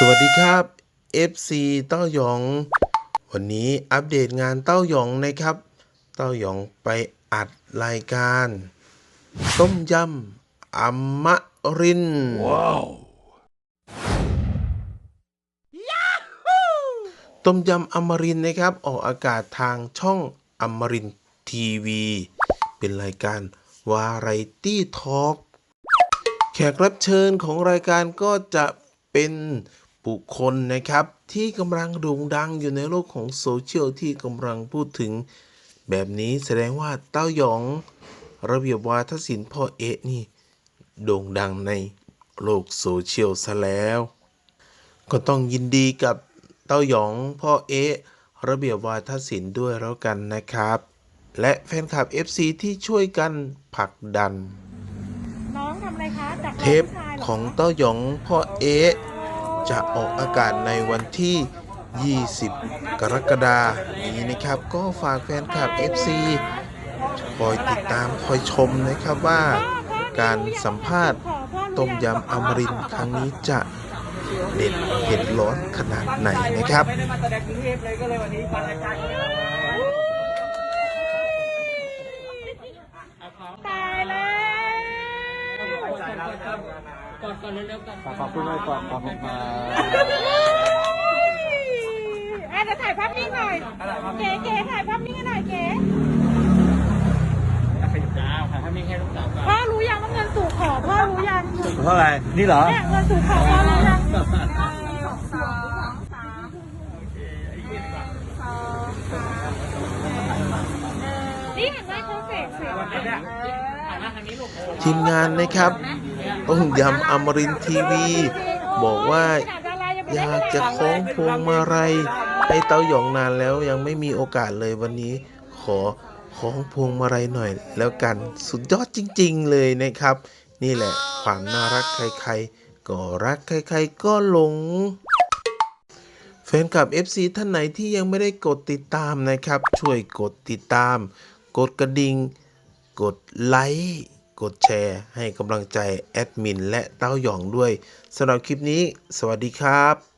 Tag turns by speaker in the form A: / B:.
A: สดีครับ FC เต้าหยอง วันนี้อัปเดตงานเต้าหยองนะครับ เต้าหยองไปอัดรายการ ต้มยำอมรินทร์ต้มยำอมรินทร์นะครับ ออกอากาศทางช่องอมรินทีวี เป็นรายการวาไรตี้ทอล์กแขกรับเชิญของรายการก็จะเป็น บุคคลนะครับ ที่กำลังโด่งดังอยู่ในโลกของโซเชียลที่กำลังพูดถึง แบบนี้แสดงว่าเต้าหยองระเบียบวาทศิลป์พ่อเอะนี่โด่งดังในโลกโซเชียลซะแล้ว ก็ต้องยินดีกับเต้าหยองพ่อเอะระเบียบวาทศิลป์ด้วยแล้วกันนะครับ และแฟนคลับ FC ที่ช่วยกันผลักดัน
B: น้องทำอะไรคะจาก
A: เทปของเต้าหยองพ่อเอะ จะออกอากาศในวันที่ 20 กรกฎาคมนี้นะครับ ก็ฝากแฟนคลับ FC คอยติดตามคอยชมนะครับว่าการสัมภาษณ์ต้มยำอมรินครั้งนี้จะเด็ดเผ็ดร้อนขนาดไหนนะครับ
B: ตายแล้ว
C: ก่อนก่อนเร็วๆก่อนขอบคุณเลยก่อนขอบคุณมา
B: อะเดี๋ยวถ่ายภาพนิ่งหน่อย เก๋เก๋ถ่ายภาพนิ่งให้หน่อยเก๋
C: ขยับดาวค่ะถ้ามีแค่ลูกสาวก่อน
B: พ่อรู้ยังว่าเงินสู่ขอพ่อรู้ยัง
C: เท่าไหร่นี่เหรอ
B: เนี่ยเงินสู่ขอพ่อรู้ยัง นี่เห็นไหมเขาเสกเสก
A: ทีมงานนะครับต้มยำอมรินทีวี บอกว่าอยากจะคล้องพวงมาลัยให้เต้าหยองนานแล้วยังไม่มีโอกาสเลยวันนี้ ขอคล้องพวงมาลัยหน่อย แล้วกันสุดยอดจริง ๆ เลยนะครับ นี่แหละความน่ารักใครๆก็รักใครๆก็หลงแฟนคลับ FC ท่านไหนที่ยังไม่ได้กดติดตามนะครับ ช่วยกดติดตาม กดกระดิ่ง กดไลค์ กดแชร์ ให้กำลังใจแอดมินและเต้าหยองด้วยสำหรับคลิปนี้ สวัสดีครับ